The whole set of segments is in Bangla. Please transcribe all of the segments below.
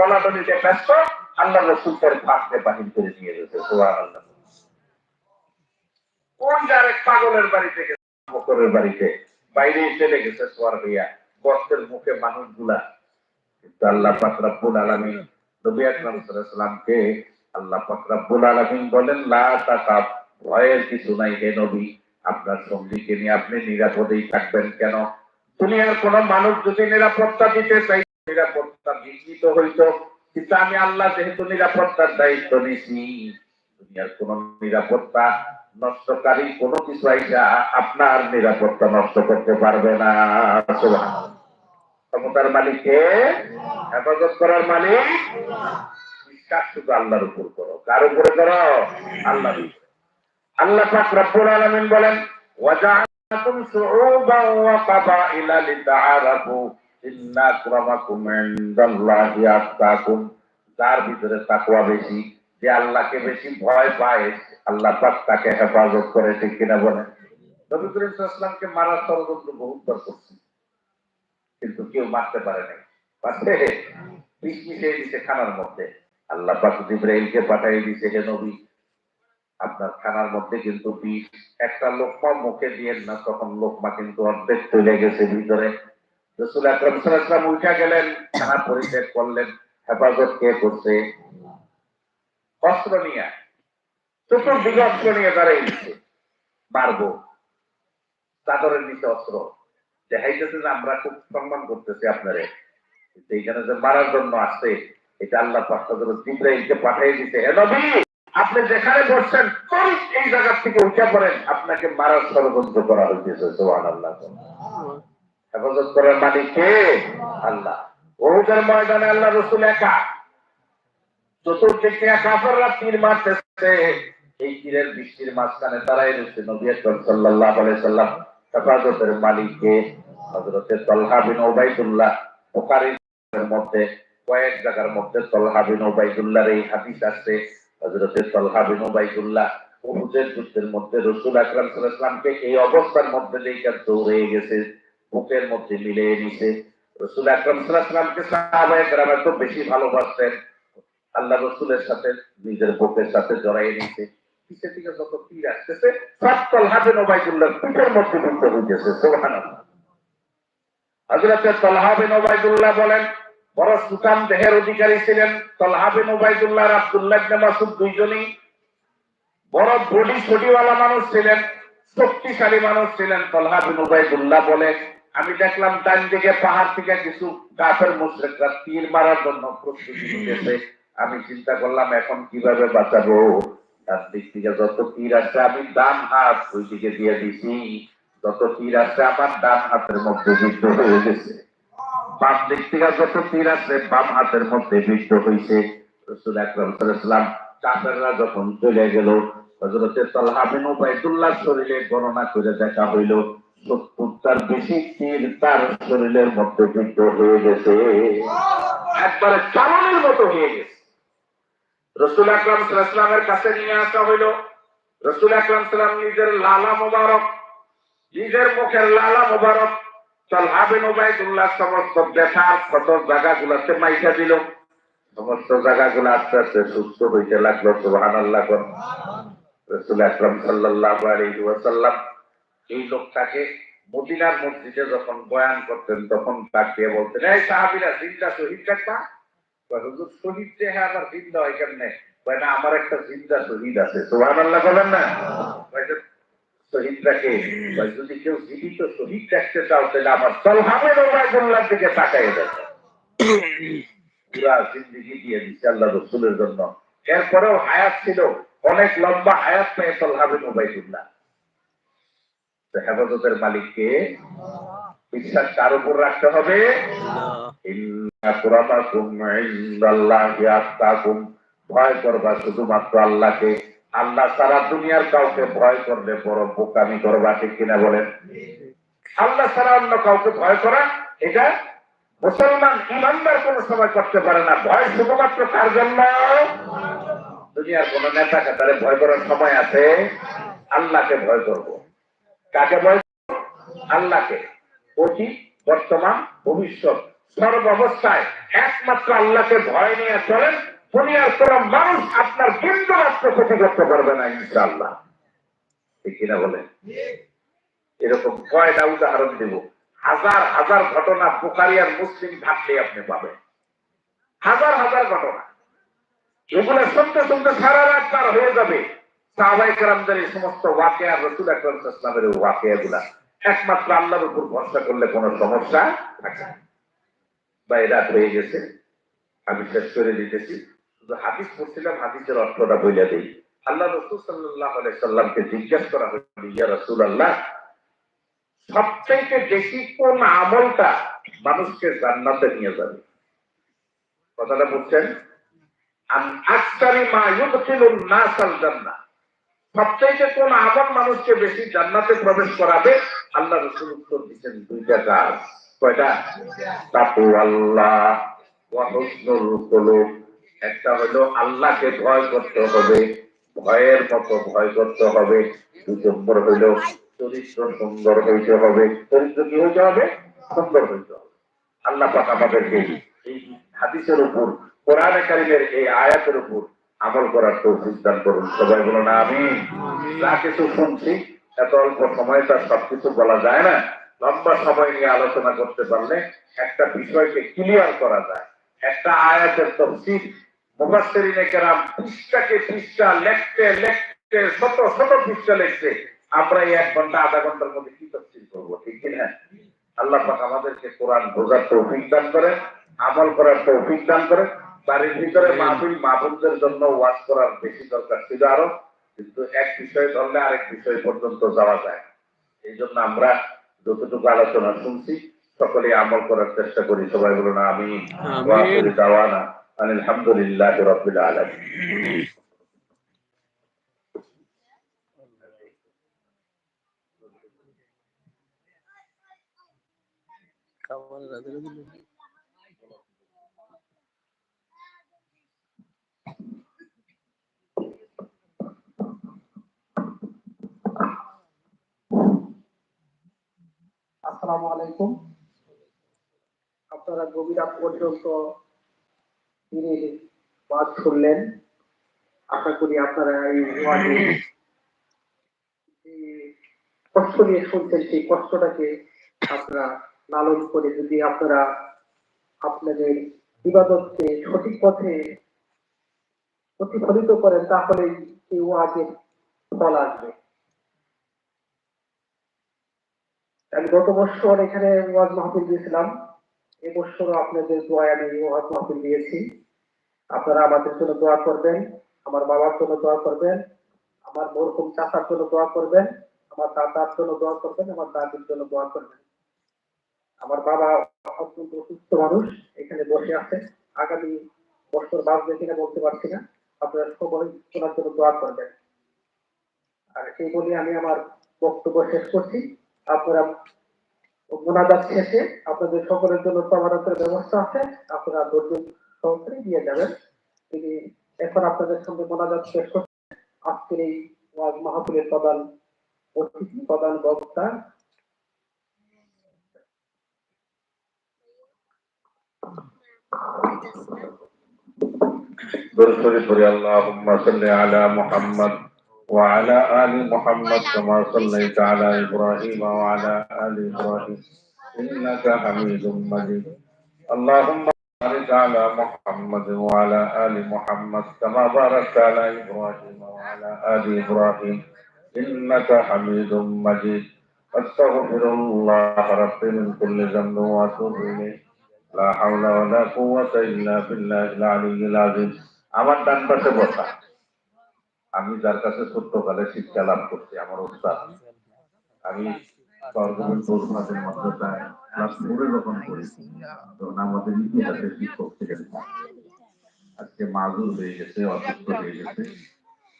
তলাতলিতে ব্যস্ত, আল্লাহ রসুল তার ফাঁকতে বাহির করে নিয়ে গেছে সোহান আল্লাহ কোন যার পাগলের বাড়িতে গেছে মকরের বাড়িতে, বাইরে চলে গেছে সোয়ার হইয়া গর্তের মুখে মানুষগুলা। কিন্তু আল্লাহ পাক রব্বুল আলামিন নবী আকরাম সাল্লাল্লাহু আল্লাহ পাক রব্বুল আলামিন বলেন, লা তাকাব, ভয়ের কিছু নাই হে নবী, আপনার সঙ্গীকে নিয়ে আপনি নিরাপদেই থাকবেন কেন? দুনিয়ার কোন মানুষ যদি নিরাপত্তা দিতে চাই নিরাপত্তা বিঘ্নিত হইতো। কিন্তু আমি আল্লাহ যেহেতু নিরাপত্তার দায়িত্ব নিছি দুনিয়ার কোন নিরাপত্তা নষ্টকারী কোনো কিছু আইসা আপনার নিরাপত্তা নষ্ট করতে পারবে না। ক্ষমতার মালিককে হেফাজত করার মালিক বিশ্বাস শুধু আল্লাহর উপর করো। কার উপরে করো? আল্লাহর উপরে। আল্লাহ পাক রব্বুল আলামিন বলেন ওয়াজআলাকুম শুউবান ওয়া কাবাইলা লিতাআরাফু। ইন্না আক্রামাকুম ইনদাল্লাহি আতকাকুম যার ভিতরে তাকওয়া বেশি, যে আল্লাহকে বেশি ভয় পায়, আল্লাহ পাক তাকে হেফাজত করে, ঠিক কিনা বলেন? নবী করিম ওয়াসাল্লামকে মারার ষড়যন্ত্র বহুবার করছে। কিন্তু কেউ মারতে পারে নাই। পারছে? বিষ দিছে খানার মধ্যে। আল্লাহ পাক জিব্রাইলকে পাঠিয়ে দিছে, হে নবী, আপনার খানার মধ্যে কিন্তু বিষ। একটা লোকমা মুখে দিয়ে না, তখন লোকমা কিন্তু অর্ধেক চলে গেছে ভিতরে। রসুল আকরম গেলেন পরিত্যাগ করলেন, হেফাজত কে করছে? অস্ত্র নিয়ে। চতুর্দিকে অস্ত্র নিয়ে মারবো। চাদরের নিচে অস্ত্র। দেখাইতেছে যে আমরা খুব সম্মান করতেছি আপনারে। কিন্তু যে মারার জন্য আসছে, এটা আল্লাহ জিব্রাইলকে পাঠিয়ে দিতে হে নবী, আপনি যেখানে বসছেন এই জায়গা থেকে উঠে পড়েন? আপনাকে মারার ষড়যন্ত্র করা হইতেছে সোহান আল্লাহ হেফাজত করার মালিক কে? আল্লাহ। ওহুদের ময়দানে আল্লাহ রসুল একা। তীর মারতেছে। এই তীরের বৃষ্টির মাঝখানে নবী আকরম সাল্লাল্লাহু আলাইহি সাল্লাম। হেফাজতের মালিককে হযরতে তলহা বিন ওবাইদুল্লাহ বুখারীর মধ্যে, কয়েক জায়গার মধ্যে তলহা বিন ওবাইদুল্লাহর এই হাদিস আছে। হযরতে তলহা বিন ওবাইদুল্লাহ উহুদের যুদ্ধের মধ্যে রাসূল আকরাম সাল্লাল্লাহু আলাইহি সাল্লামকে এই অবস্থার মধ্যে দেখে দৌড়ে গেছে। বুকের মধ্যে মিলিয়ে নিছে রাসূল আকরাম সাল্লামকে সাহাবায়ে বেশি ভালোবাসতেন। আল্লাহ রসুলের সাথে নিজের বুকের সাথে জড়াই বলেন সুকাম দেহের অধিকারী ছিলেন বড় বডি মানুষ ছিলেন, শক্তিশালী মানুষ ছিলেন তলহা বিন উবাইদুল্লাহ বলে। আমি দেখলাম ডান দিকে পাহাড় থেকে কিছু কাফের মুশরিকরা তীর মারার জন্য প্রস্তুতি নিতেছে। আমি চিন্তা করলাম, এখন কীভাবে বাঁচাবো? ডান দিক থেকে যত তীর আসছে আমি ডান হাত ওই দিকে দিয়ে দিছি। যত তীর আসছে আমার ডান হাতের মধ্যে বিদ্ধ হয়ে গেছে। বাম দিক থেকে যত তীর আসছে বাম হাতের মধ্যে বিদ্ধ হয়েছে রসুল আকরম সাল্লাম কাফেররা যখন চলে গেল হজরতে তলহা বিন শরীরে গণনা করে দেখা হইল সত্তরটার বেশি তীর তার শরীরের মধ্যে বিদ্ধ হয়ে গেছে। একবারে চালানোর মতো হয়ে গেছে। রসুল আকরাম সাল্লামের কাছে নিয়ে আসা হইল। রসুল আকরাম সাল্লাম নিজের লালা মোবারক, নিজের মুখের লালা মোবারক তলহা বিন উবাইদুল্লাহ সমস্ত ব্যথার ক্ষত জায়গাগুলোতে মাইকা দিল। সমস্ত জায়গা জায়গাগুলো আস্তে আস্তে সুস্থ হইতে লাগল সুবহান আল্লাহ রসুল আকরম সাল্লাহ আলাইহি ওয়াসাল্লাম এই লোকটাকে মদিনার মসজিদে যখন বয়ান করতেন তখন তাকে বলতেন এই সাহাবিরা জিন্দা শহীদ কয়, হুজুর শহীদ যে হ্যাঁ আবার জিন্দা হয় কেমনে? না আমার একটা জিন্দা শহীদ আছে। সুবহান আল্লাহ বলেন না? শহীদটাকে যদি কেউ জীবিত শহীদ চাও তাহলে আমার ওবায়দুল্লাহ দিকে তাকাই দেখো। পুরা জিন্দিগি দিয়ে দিচ্ছে আল্লাহ রসুলের জন্য। এরপরেও হায়াত ছিল অনেক লম্বা হায়াত পেয়ে তলহাবে মোবাইদুল্লাহ তো হেফাজতের মালিককে বিশ্বাস কার উপর রাখতে হবে। ভয় করবা শুধুমাত্র আল্লাহকে। আল্লাহ সারা দুনিয়ার কাউকে ভয় করলে বড় বোকামি করবা, ঠিক কিনা বলেন? আল্লাহ ছাড়া অন্য কাউকে ভয় করা, এটা মুসলমান ইমানদার কোন সময় করতে পারে না। ভয় শুধুমাত্র কার জন্য? দুনিয়ার কোন নেতা কাতারে ভয় করার সময় আছে। আল্লাহকে ভয় করব। কাকে ভয়? আল্লাহকে। অতীত বর্তমান ভবিষ্যৎ। সর্ব অবস্থায় একমাত্র আল্লাহকে ভয় নিয়ে চলেন। দুনিয়ার কোন মানুষ আপনার ক্ষতি করতে পারবে না কিনা এরকম কয়টা উদাহরণ দেব? হাজার হাজার ঘটনা বুখারি আর মুসলিম থাকলে আপনি পাবেন। হাজার হাজার ঘটনা। এগুলো শুনতে শুনতে সারা রাত পার হয়ে যাবে। সাহাবাই এই সমস্ত ওয়াকিয়া, রসুল আকরম ইসলামেরগুলা একমাত্র আল্লাহর উপর ভরসা করলে কোনো সমস্যা থাকে। বা এ রাত হয়ে গেছে, আমি শেষ করে দিতেছি। শুধু হাদিস পড়ছিলাম, হাদিসের অর্থটা বইলা দেই। আল্লাহ রসুল সাল্লাহ সাল্লামকে জিজ্ঞেস করা হয়েছিল ইয়া রসুল আল্লাহ বেশি কোন আমলটা মানুষকে জান্নাতে নিয়ে যাবে? কথাটা বুঝছেন? আকসারি মা ইউদখিলুন নাসাল জান্নাহ। সবচাইতে কোন আমল মানুষকে বেশি জান্নাতে প্রবেশ করাবে। আল্লাহ রসুল উত্তর দিচ্ছেন, দুইটা কাজ কয়টা? তাকু আল্লাহ একটা হলো আল্লাহকে ভয় করতে হবে, ভয়ের মতো ভয় করতে হবে। দুই নম্বর হইল চরিত্র সুন্দর হইতে হবে, চরিত্র কি হইতে হবে? সুন্দর হইতে হবে। আল্লাহ পাক আমাদেরকে এই হাদিসের উপর, কোরআনে কারিমের এই আয়াতের উপর আমল করার তৌফিক দান করুন। সবাই বলো না আমি যা কিছু শুনছি এত অল্প সময় তার সবকিছু বলা যায় না। লম্বা সময় নিয়ে আলোচনা করতে পারলে একটা বিষয়কে ক্লিয়ার করা যায়। একটা আয়াতের তফসিল মুফাসসিরিনে কেরাম পৃষ্ঠাকে পৃষ্ঠা লেখতে লেখতে শত শত পৃষ্ঠা আমরা এই এক ঘণ্টা আধা ঘণ্টার মধ্যে কি তফসিল করব ঠিক কিনা আল্লাহ পাক আমাদেরকে কোরআন বোঝার তৌফিক দান করেন আমল করার তৌফিক দান করেন। বাড়ির ভিতরে মাহফিল মাহফুলদের জন্য ওয়াজ করার বেশি দরকার ছিল আরও কিন্তু এক বিষয় ধরলে আরেক বিষয় পর্যন্ত যাওয়া যায়। এই জন্য আমরা যতটুকু আলোচনা শুনছি সকলে আমল করার চেষ্টা করি। সবাই বলুন আমি। দাওয়ানা আলহামদুলিল্লাহ রবিল আলম খাবার আসসালামু আলাইকুম। আপনারা গভীর পর্যন্ত ওয়াজ শুনলেন। আশা করি আপনারা এই কষ্ট নিয়ে শুনছেন, সেই কষ্টটাকে আপনারা লালন করে যদি আপনারা আপনাদের ইবাদতকে সঠিক পথে প্রতিফলিত করেন তাহলে এই ওয়াজের ফল আসবে। আমি গত বছর এখানে ওয়াজ মাহফিল দিয়েছিলাম। এবছরও আপনাদের দোয়ায় আমি ওয়াজ মাহফিল দিয়েছি। আপনারা আমাদের জন্য দোয়া করবেন, আমার বাবার জন্য দোয়া করবেন, আমার মরহুম চাচার জন্য দোয়া করবেন, আমার দাদার জন্য দোয়া করবেন, আমার দাদির জন্য দোয়া করবেন। আমার বাবা অত্যন্ত অসুস্থ মানুষ, এখানে বসে আছে। আগামী বছর বাঁচবে কিনা বলতে পারছি না। আপনারা সবাই ওনার জন্য দোয়া করবেন। আর এই বলে আমি আমার বক্তব্য শেষ করছি। আপনারা মোনাজাত শেষে আপনাদের সকলের জন্য সমাধানের ব্যবস্থা আছে আপনারা নতুন সংস্থায় দিয়ে যাবেন তিনি এখন আপনাদের সঙ্গে মোনাজাত শেষ করছে আজকের এই ওয়াজ মাহফিলের প্রধান অতিথি প্রধান বক্তা দরুদ শরীফ আল্লাহ মাসলে আলা মোহাম্মদ وعلى آل محمد كما صليت على إبراهيم وعلى آل إبراهيم. إنك حميد مجيد. اللهم بارك على محمد وعلى آل محمد كما باركت على إبراهيم وعلى آل إبراهيم. إنك حميد مجيد. أستغفر الله ربي من كل ذنب وأتوب إليه. لا حول ولا قوة إلا بالله العلي العظيم. আমার ডান আমি যার কাছে ছোট্টকালে শিক্ষা লাভ করছি আমার ওস্তাদ। আমি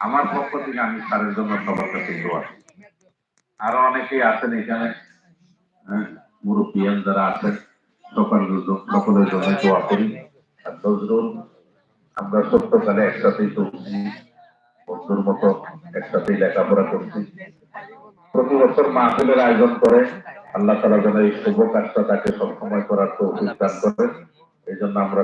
আমার পক্ষ থেকে আমি স্যারের জন্য সবার কাছে আরও অনেকেই আছেন এখানে। হ্যাঁ, মুরব্বিয়ান যারা আছেন সকলের সকলের জন্য দোয়া করি। আর আমরা ছোট্টকালে একসাথেই চলছি। বন্ধুর মতো একসাথে লেখাপড়া করছি। প্রতি বছর মাহফিলের আয়োজন করে আল্লাহ তালা যেন এই শুভ কাজটা তাকে সবসময় করার তো দান করেন এই জন্য আমরা